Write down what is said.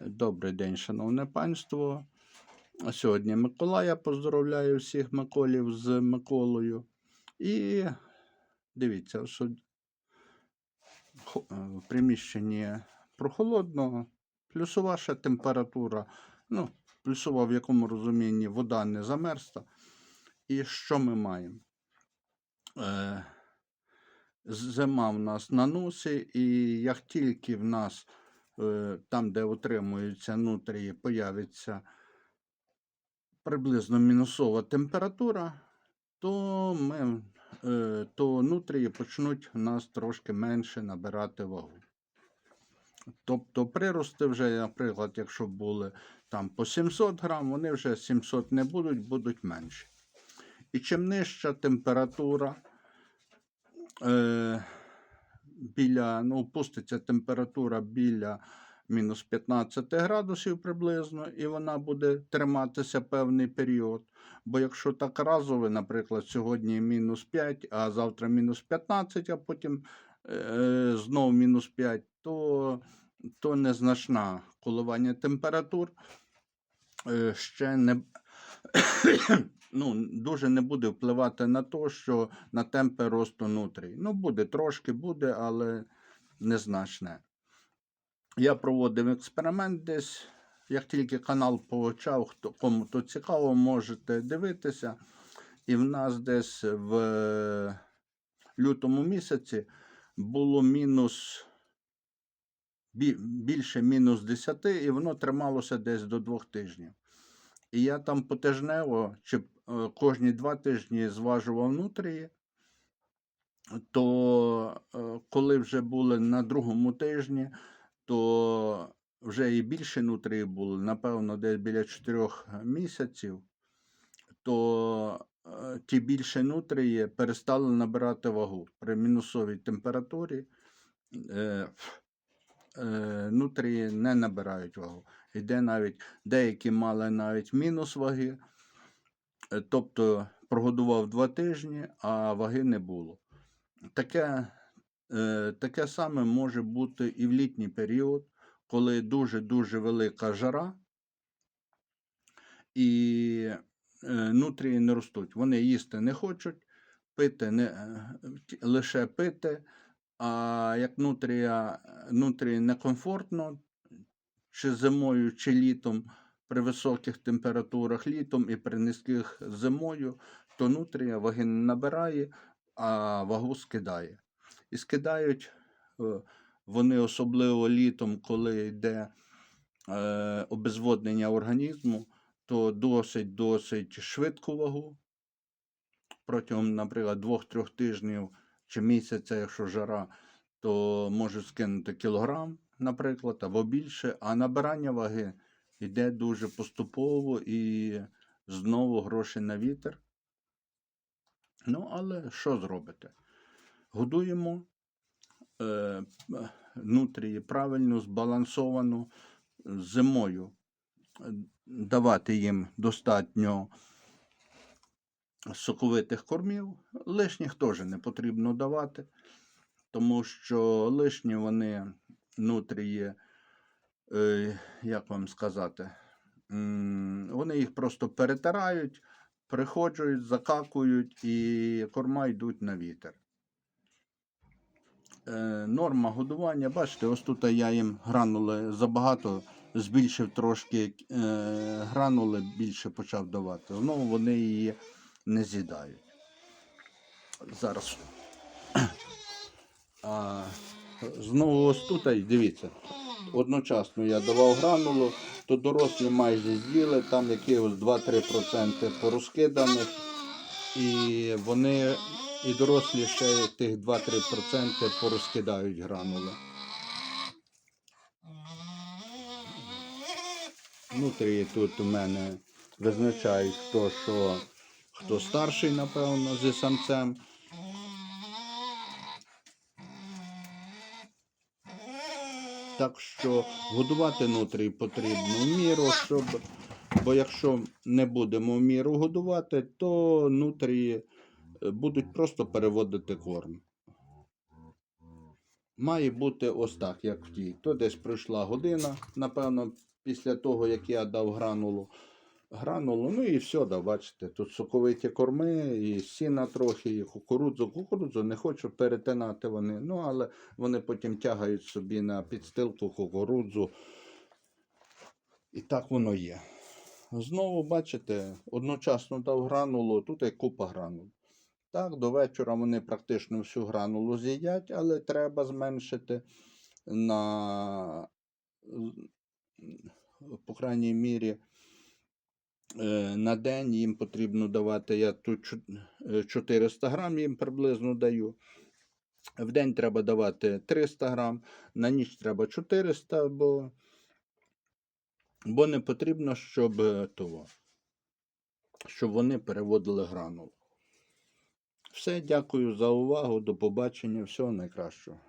Добрий день, шановне панство. Сьогодні Миколая. Поздоровляю всіх Миколів з Миколою. І дивіться, е, в приміщенні прохолодно, плюсова ще температура. Ну, плюсова в якому розумінні вода не замерзла. І що ми маємо? Е, зима в нас на носі, і як тільки в нас там, де утримуються нутрії, появиться приблизно мінусова температура, то, ми, е, то нутрії почнуть в нас трошки менше набирати вагу. Тобто прирости вже, наприклад, якщо були там по 700 грам, вони вже 700 не будуть, будуть менші. І чим нижча температура, е, біля, ну, опуститься температура біля мінус 15 градусів приблизно, і вона буде триматися певний період. Бо якщо так разове, наприклад, сьогодні мінус 5, а завтра мінус 15, а потім е, знову мінус 5, то, то незначна коливання температур е, ще не ну, дуже не буде впливати на те, що на темпи росту нутрій. Ну, буде трошки буде, але незначне. Я проводив експеримент десь. Як тільки канал почав, хто кому то цікаво, можете дивитися. І в нас десь в лютому місяці було мінус більше мінус 10, і воно трималося десь до двох тижнів. І я там потижнево чи е, кожні два тижні зважував нутрії, то е, коли вже були на другому тижні, то вже і більше нутрії було, напевно, десь біля 4 місяців, то е, ті більше нутрії перестали набирати вагу при мінусовій температурі. Е, нутрії не набирають вагу. Іде навіть деякі мали навіть мінус ваги, е, тобто прогодував два тижні, а ваги не було. Таке, е, таке саме може бути і в літній період, коли дуже-дуже велика жара, і нутрії не ростуть. Вони їсти не хочуть, пити не, лише пити. А як нутрія, нутрії некомфортно, чи зимою, чи літом при високих температурах літом і при низьких зимою, то нутрія ваги не набирає, а вагу скидає. І скидають е, вони особливо літом, коли йде е, обезводнення організму, то досить досить швидку вагу. Протягом, наприклад, двох-трьох тижнів чи місяця, якщо жара, то можуть скинути кілограм, наприклад, або більше, а набирання ваги йде дуже поступово і знову гроші на вітер. Ну, але що зробите? Годуємо е, нутрії правильно, збалансовано зимою. е, Давати їм достатньо соковитих кормів. Лишніх теж не потрібно давати, тому що лишні вони нутрії, е, як вам сказати, вони їх просто перетирають, приходжують, закакують і корма йдуть на вітер. Е, норма годування, бачите, ось тут я їм гранули забагато, збільшив трошки е, гранули, більше почав давати. Ну, вони її не з'їдають. Зараз. А, знову ось тут, дивіться, одночасно я давав гранулу, то дорослі майже з'їли, там якихось 2-3% порозкиданих. І вони, і дорослі ще тих 2-3% порозкидають гранули. Внутрі тут у мене визначають, хто що, хто старший, напевно, зі самцем. Так що годувати нутрій потрібно міру, щоб. Бо якщо не будемо міру годувати, то нутрії е, будуть просто переводити корм. має бути ось так, як в тій. То десь пройшла година, напевно, після того, як я дав гранулу. Гранулу, ну і все, да, бачите, тут соковиті корми, і сіна трохи, і кукурудзу. Кукурудзу не хочу перетинати вони, ну але вони потім тягають собі на підстилку кукурудзу. І так воно є. Знову, бачите, одночасно дав гранулу, тут і купа гранул. Так, до вечора вони практично всю гранулу з'їдять, але треба зменшити на, по крайній мірі, на день їм потрібно давати, я тут е, 400 грам їм приблизно даю. В день треба давати 300 грам, на ніч треба 400, бо, бо не потрібно, щоб, е, того, щоб вони переводили гранулу. Все, дякую за увагу. До побачення. Всього найкращого.